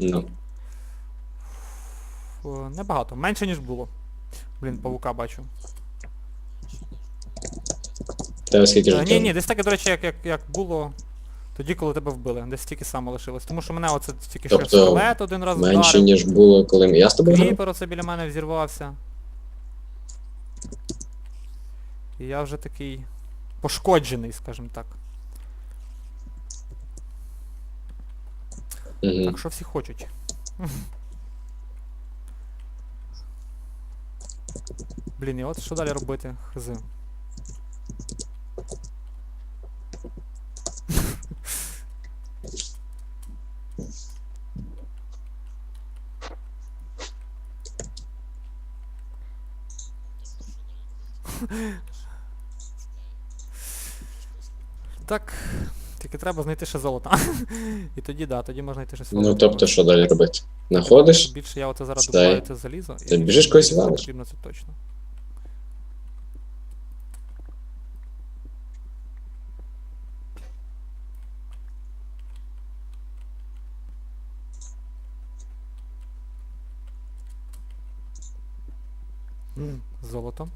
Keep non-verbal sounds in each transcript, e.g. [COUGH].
Ну. Небагато, менше ніж було. Блін, павука бачу. Тебе скільки Е, життя? Ні, ні, десь таке, до речі, як, як, як було тоді, коли тебе вбили. Десь тільки само лишилось. Тому що мене оце тільки що Тобто, скелет один раз Менше, вдарив. ніж було, коли я з тобою грав? Кріпер оце біля мене взірвався. І я вже такий пошкоджений, скажімо так. Угу. Так що всі хочуть. Блін, і от що далі робити? Хз. Так, тільки треба знайти ще золото. [LAUGHS] І тоді, да, тоді можна йти щось Ну тобто що далі робити? Находиш? Більше я оце зараз добуваю це залізо. Ти біжиш когось валиш? Потрібно це точно. Золото.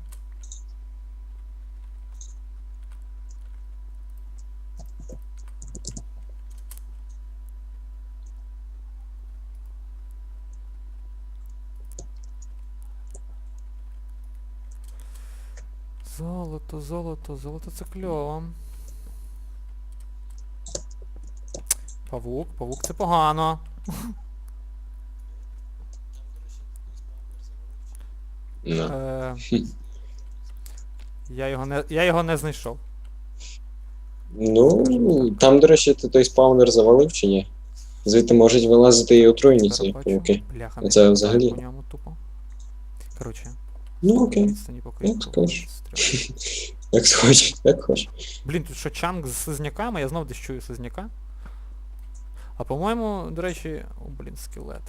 Золото, золото, золото це кльово. Павук, павук це погано. Ну. Е, [LAUGHS] я, його не, я його не знайшов. Ну, там, до речі, ти той спаунер завалив чи ні? Звідти можуть вилазити і отруєні ці пауки. Бляха, Це взагалі. по ньому тупо. Коротше, Ну окей. Як скажеш. Як хочеш, як хочеш. Блін, тут що чанг з сизняками, я знов десь чую сизняка. А по-моєму, до речі, о, блін, скелет.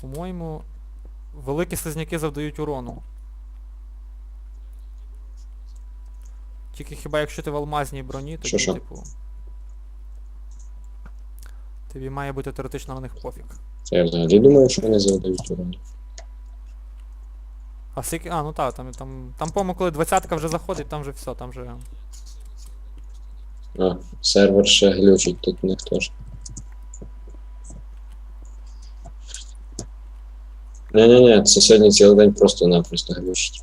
По-моєму, великі сизняки завдають урону. Тільки хіба якщо ти в алмазній броні, тоді, Що-що? типу. Тобі має бути теоретично на них пофіг. Це я взагалі думаю, що вони завдають урон. А скільки. А, ну так, там, там, там по-моєму, коли двадцятка вже заходить, там вже все, там вже. А, сервер ще глючить, тут у них теж. Ні-ні-ні, це сьогодні цілий день просто-напросто глючить.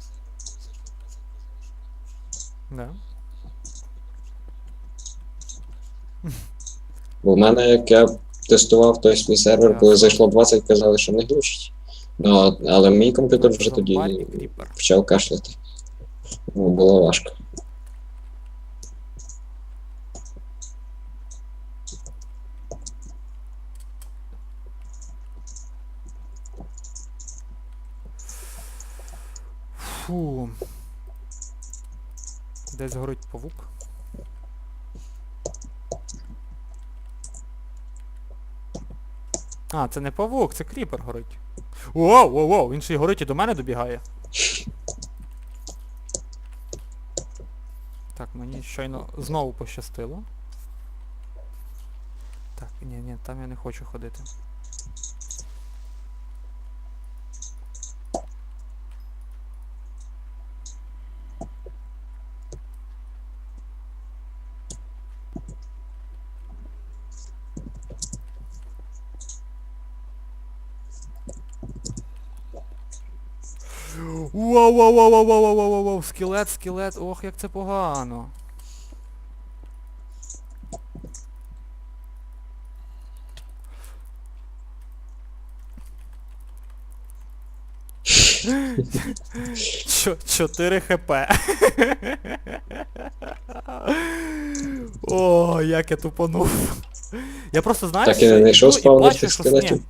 Да. Бо в мене, як я тестував той свій сервер, коли зайшло 20, казали, що не глючить. Ну, але мій комп'ютер вже тоді почав кашляти. Було важко. Фу. Десь горить павук. А, це не павук, це кріпер горить. Воу, воу, воу, він ще й горить і до мене добігає. Так, мені щойно знову пощастило. Так, ні, ні, там я не хочу ходити. Вау, вау, вау, вау, вау, вау, вау, вау, скелет, скелет, ох, як це погано. Чо, 4 хп. О, як я тупанув. Я просто знаю, так, що я знайшов спавнер цих скелетів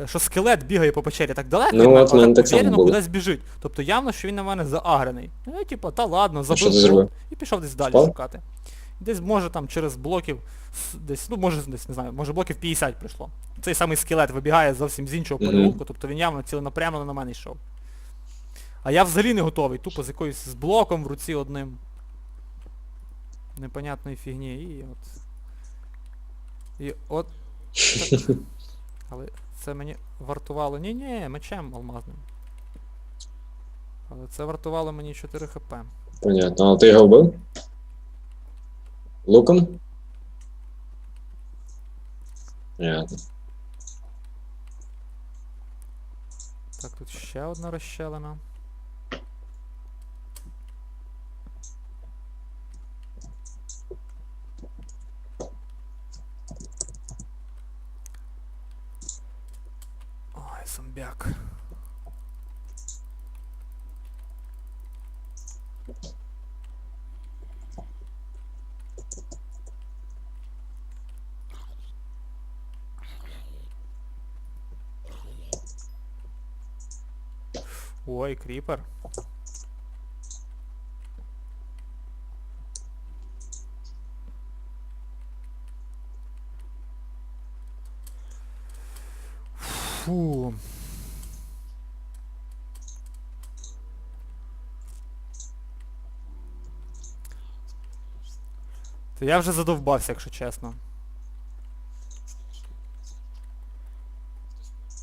е, що скелет бігає по печері так далеко, Ну, от але так само було. кудись біжить. Тобто явно, що він на мене заагрений. Ну, я типу, та ладно, забив і пішов десь далі Спав? шукати. Десь може там через блоків, десь, ну може десь, не знаю, може блоків 50 прийшло. Цей самий скелет вибігає зовсім з іншого переулку, тобто він явно ціленапрямлено на мене йшов. А я взагалі не готовий, тупо з якоюсь з блоком в руці одним. Непонятної фігні і от. І от. [LAUGHS] Але це мені вартувало. Ні-ні, мечем алмазним. Але це вартувало мені 4 хп. Понятно. Але ти його вбив? Луком? Понятно. Так, тут ще одна розщелина. Ой, зомбяк. Ой, кріпер. Фу. То я вже задовбався, якщо чесно.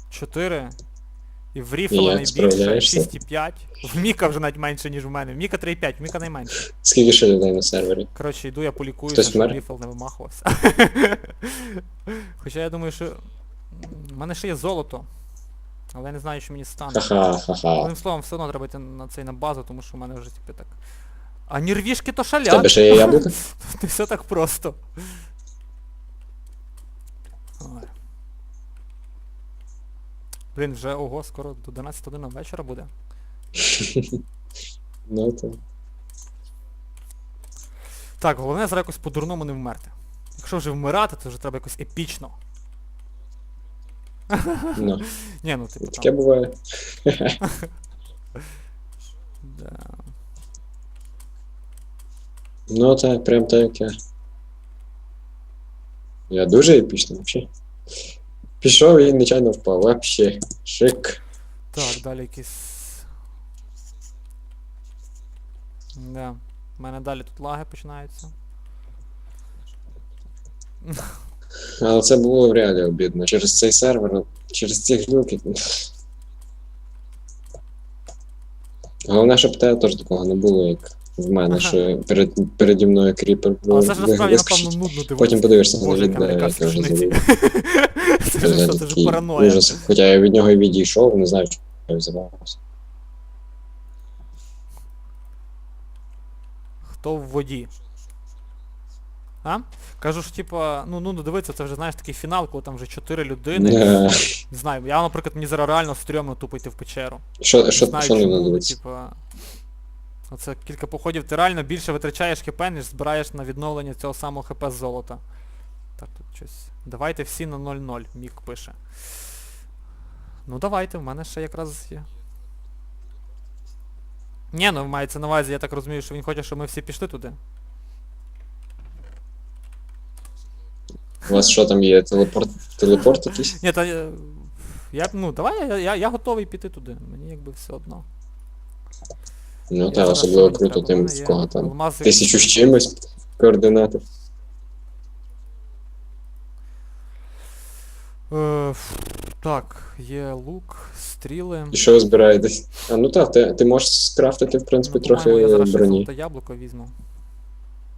Чотири. І в ріфла найбільше, справляєшся. 6,5. В Міка вже навіть менше, ніж в мене. В Міка 3,5, в Міка найменше. Скільки ще людей на сервері? Коротше, йду я полікуюся, Хтось щоб вмер? ріфл не вимахувався. Хоча я думаю, що. в мене ще є золото. Але я не знаю, що мені стане. Одним словом, все одно треба йти на цей на базу, тому що в мене вже типу так. А нервішки то В тебе ще є яблука? [LAUGHS] Не все так просто. Ой. Блін, вже ого, скоро до 12 годин вечора буде. [LAUGHS] Ну то. Так, головне зараз якось по-дурному не вмерти. Якщо вже вмирати, то вже треба якось епічно. Ну, [LAUGHS] Ні, ну типу таке там. буває. [LAUGHS] Да. Ну так, прям так як я. Я дуже епічний взагалі. Пішов і нечайно впав. Вообще. Шик. Так, далі якісь. Да. У мене далі тут лаги починаються. Але це було в реалі обідно. Через цей сервер, через ці глюки. Головне, щоб тебе теж такого не було, як в мене, Ага. що перед, переді мною кріпер Але це ж насправді, напевно, нудно дивитися. Потім подивишся на Боже, яка відео, як я вже скучниці. [LAUGHS] [LAUGHS] Це вже що, це вже параноя. Ужас. Хоча я від нього і відійшов, не знаю, що я взявався. Хто в воді? А? Кажу, що типа, ну ну дивиться, це вже знаєш такий фінал, коли там вже чотири людини. Е, Не знаю, я, наприклад, мені зараз реально стрьомно тупо йти в печеру. Що, що, знаю що не ну, дивитися? типа. Оце кілька походів, ти реально більше витрачаєш хп, ніж збираєш на відновлення цього самого хп з золота. Так, тут щось. Давайте всі на 0-0, Мік пише. Ну давайте, в мене ще якраз є. Ні, ну мається на увазі, я так розумію, що він хоче, щоб ми всі пішли туди. У вас що там є? Телепорт, телепорт якийсь? Ні, та е, я, ну давай, я, я, я готовий піти туди. Мені якби все одно. Ну Я так, зараз особливо мені круто треба, тим, в мене є кого там. алмази. Тисячу з чимось координати. Е, так, є лук, стріли. І що ви збираєтесь? А ну так, ти, ти можеш скрафтити, в принципі, Ну, по-моєму, я трохи зараз ще броні. золоте яблуко візьму.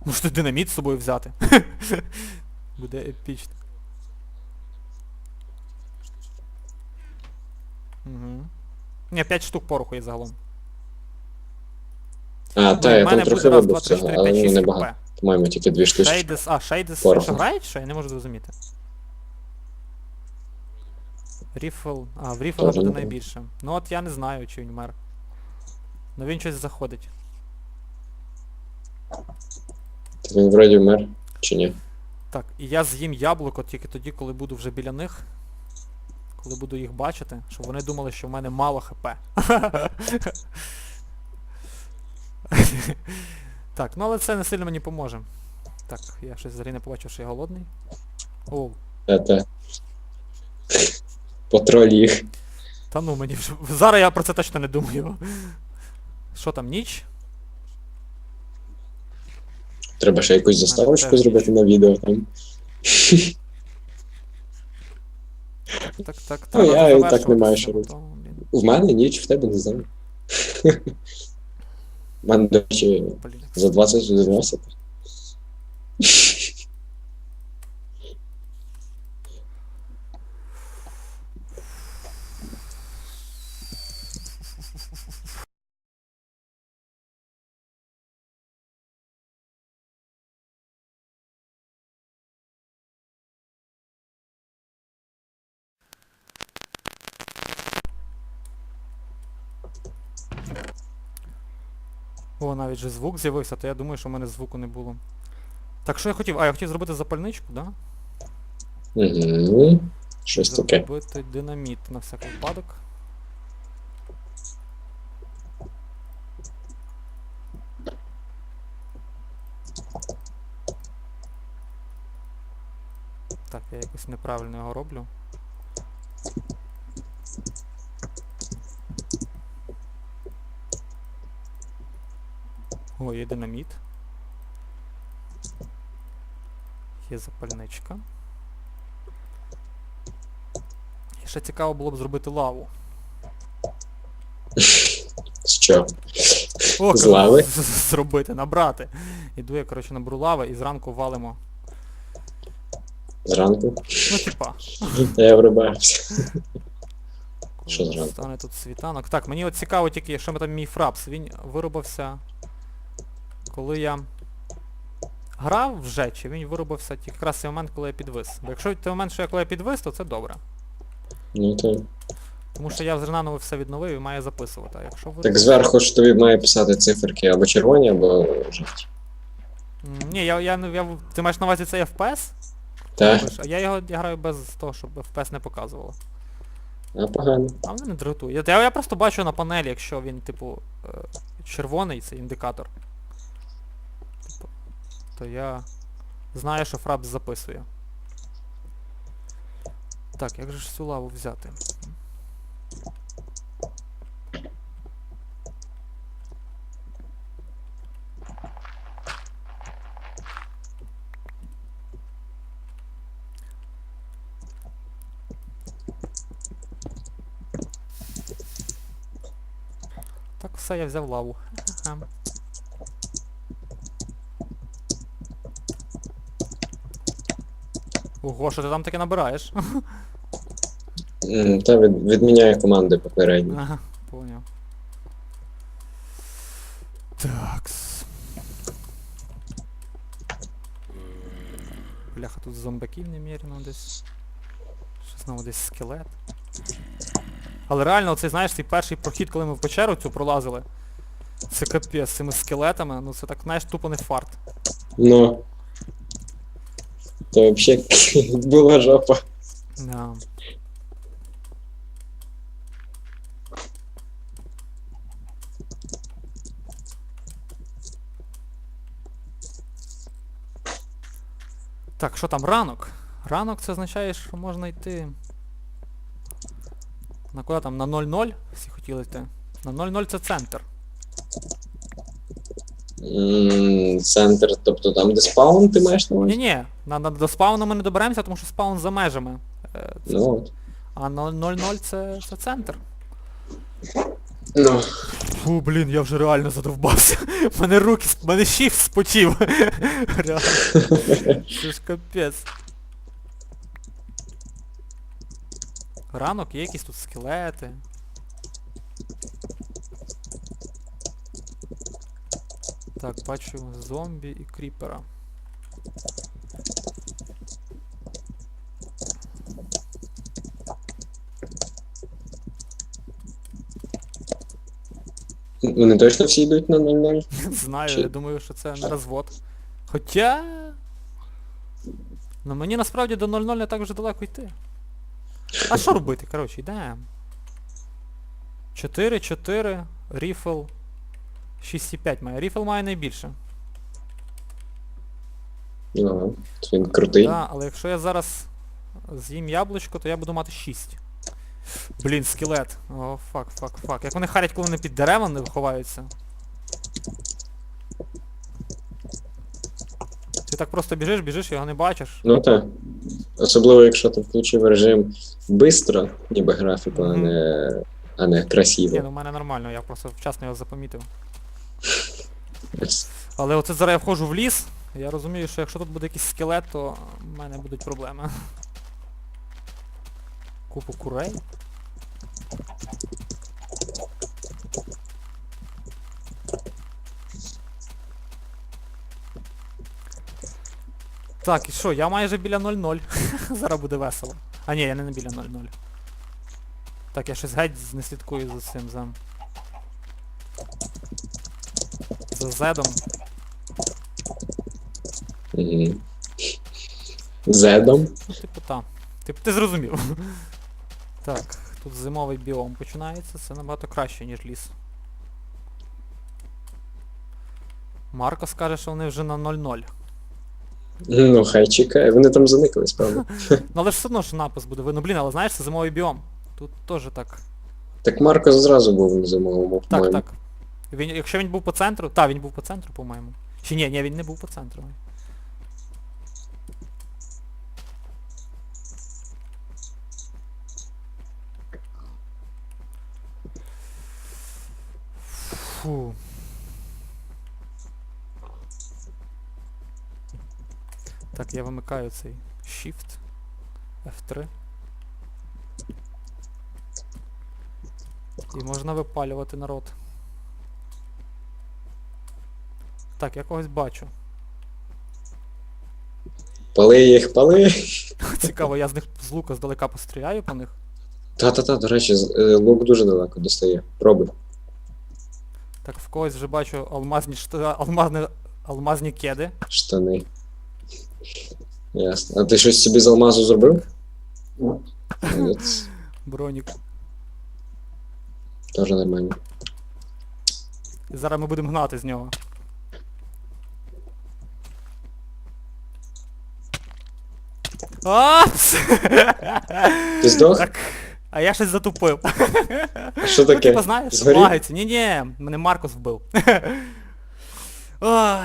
Можете динаміт з собою взяти. [LAUGHS] Буде епічно. Угу. Ні, 5 штук пороху є загалом. А, Ну, так, я там трохи три, цього, але ну небагато. По-моєму, тільки дві штучки. Шейдес, а, Шейдес Пороху. що грають, що? Я не можу зрозуміти. Ріфл. А, в Тоже буде найбільше. Ну от я не знаю, чи він мер. Ну він щось заходить. Так він вроді вмер, чи ні? Так, і я з'їм яблуко тільки тоді, коли буду вже біля них. Коли буду їх бачити, щоб вони думали, що в мене мало хп. [LAUGHS] так, ну але це не сильно мені поможе. Так, я щось взагалі не побачив, що я голодний. Оу. Та-та. Потроль їх. Та ну мені вже. Зараз я про це точно не думаю. Що там, ніч? Треба ще якусь заставочку зробити на відео там. так, так. так. Ну, я і так не маю що робити. В мене ніч, в тебе не знаю. [LAUGHS] У мене, до речі, за 20 11. О, навіть же звук з'явився, то я думаю, що в мене звуку не було. Так що я хотів? А, я хотів зробити запальничку, да? Угу. Щось таке. Зробити динаміт на всяк випадок. Так, я якось неправильно його роблю. О, є динаміт. Є запальничка. І ще цікаво було б зробити лаву. Чого? О, З лави? Зробити, набрати. Іду я, коротше, наберу лави і зранку валимо. Зранку. Ну, типа. Я врубаюся. Що зранку? Стане тут світанок. Так, мені от цікаво тільки, що ми там мій фрапс. Він виробився. Коли я грав вже, чи він виробився тільки якраз в цей момент, коли я підвис. Бо якщо той момент, що я коли я підвис, то це добре. Ну то. Тому що я заново все відновив і маю записувати. А якщо ви... Так зверху ж тобі має писати циферки або червоні, або жовті. М, Ні, я, я, не- я, ти маєш на увазі цей FPS? Так? А я його я граю без того, щоб FPS не показувало. А погано. А мене не дратує. Я, я просто бачу на панелі, якщо він, типу, е, червоний, це індикатор. То я знаю, що фрапс записує. Так, як же ж цю лаву взяти? Так, все, я взяв лаву. Ага. Ого, що ти там таке набираєш? Та від, відміняє команди попередні. Ага, поняв. Так. Бляха, тут зомбаків немірено десь. Що знову десь скелет. Але реально, оцей, знаєш, цей перший прохід, коли ми в печеру цю пролазили. Це капець з цими скелетами, ну це так, знаєш, тупо не фарт. Ну. То взагалі [LAUGHS] була жопа. Да. Так, що там, ранок? Ранок це означає, що можна йти. На куди там? На 0-0? Всі хотіли йти. На 0-0 це центр. Центр, тобто там, де спаун, ти маєш на увазі? Ні-ні, на, на, до спауну ми не доберемося, тому що спаун за межами. Е, це- Ну от. А 0-0 це, це центр. Ну. Фу, блін, я вже реально задовбався. [LAUGHS] Мене руки, мене shift спотів. [LAUGHS] Реально. Це ж капець. Ранок, є якісь тут скелети. Так, бачу зомбі і кріпера. Вони точно всі йдуть на 0-0? [LAUGHS] Знаю, Чи- я думаю, що це не розвод. Хоча. Ну мені насправді до 0-0 не так вже далеко йти. А що робити? Коротше, йдемо. 4-4, ріфл. 6,5 має. Ріфл має найбільше. Ну, він крутий. Да, але якщо я зараз з'їм яблучко, то я буду мати 6. Блін, скелет. О, фак, фак, фак. Як вони харять, коли вони під деревами ховаються. Ти так просто біжиш, біжиш, його не бачиш. Ну так. Особливо, якщо ти включив режим бистро, ніби графіку, а не, а не красиво. Ні, ну в мене нормально, я просто вчасно його запомітив. Але оце зараз я входжу в ліс, я розумію, що якщо тут буде якийсь скелет, то в мене будуть проблеми. Купу курей. Так, і що, я майже біля 0-0. [LAUGHS] Зараз буде весело. А ні, я не біля 0-0. Так, я щось геть не слідкую за цим за. За зедом. Мгм. Зедом. Ну, типу, та. Типу, ти зрозумів. [LAUGHS] Так, тут зимовий біом починається, це набагато краще, ніж ліс. Марко скаже, що вони вже на 0-0. Ну, хай чекає. Вони там заникались, [LAUGHS] правда. Ну але ж все одно ж напис буде видно. Блін, але знаєш, це зимовий біом. Тут теж так. Так Марко зразу був на зимовому, Так, по-моєму. так. Він, якщо він був по центру. Та, він був по центру, по-моєму. Чи ні, ні, він не був по центру. Фу. Так, я вимикаю цей Shift F3. І можна випалювати народ. Так, я когось бачу. Пали їх, пали. [LAUGHS] Цікаво, я з них з лука здалека постріляю по них. Та-та-та, до речі, з- е, лук дуже далеко достає. Пробуй. Так, в когось вже бачу алмазні шта... алмазні... алмазні кеди. Штани. Ясно. А ти щось собі з алмазу зробив? Молодець. [LAUGHS] Бронік. Теж нормально. І зараз ми будемо гнати з нього. Апс! Ти здох? Так. А я щось затупив. А що Ну, таке? типа, знаєш, Згорів? лагається. Ні-ні, мене Маркос вбив.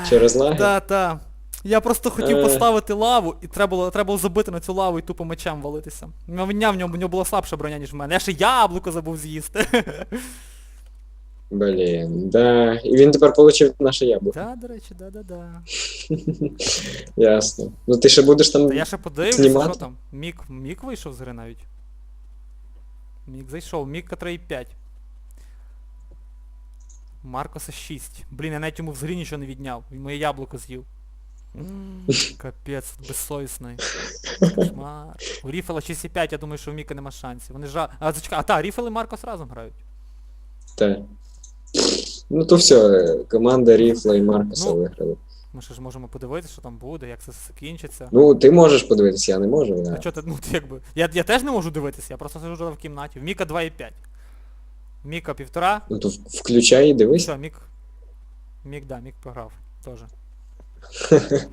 Через лаги? Та, та. Я просто хотів Е. поставити лаву, і треба було, треба було забити на цю лаву і тупо мечем валитися. Ну, в нього, в нього була слабша броня, ніж в мене. Я ще яблуко забув з'їсти. Блін, да. І він тепер отримав наше яблуко. Та, до речі, да-да-да. [LAUGHS] Ясно. Ну ти ще будеш там. Та я ще подивлюся, Знімати? що там. Мік, Мік вийшов з гри навіть. Мік зайшов, Міка 3,5. Маркоса 6. Блін, я навіть йому взагалі нічого не відняв. Він моє яблуко з'їв. М, [LAUGHS] Капець, безсовісний. Кошмар. У Ріфела 6,5, я думаю, що у Міка нема шансів. Вони жа... А, зачекай, а та, Ріфел і Маркос разом грають. Та. Ну то все, команда Ріфла і Маркуса Ну. виграли. Ми ще ж можемо подивитися, що там буде, як це закінчиться. Ну, ти можеш подивитися, я не можу. А Я... чо ти, ну ти якби. Я, я теж не можу дивитися, я просто сижу в кімнаті. В Міка 2,5. Міка півтора. Ну то включай і дивись. Що, Мік. Мік, да, Мік програв. Тоже. [LAUGHS]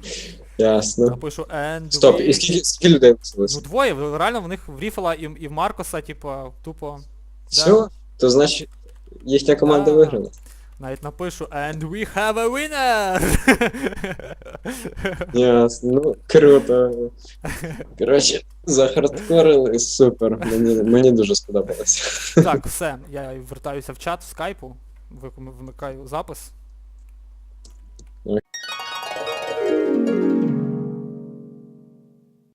Ясно. Напишу and Стоп, we- і скільки, скільки людей Ну двоє, реально в них в Ріфела і, і в Маркоса, типа, тупо. Все? То значить, їхня команда Да. виграла. Навіть напишу And we have a winner! [LAUGHS] Ясно, ну круто. Коротше, захардкорили, супер. Мені мені дуже сподобалось. Так, все, я вертаюся в чат в скайпу, вимикаю запис.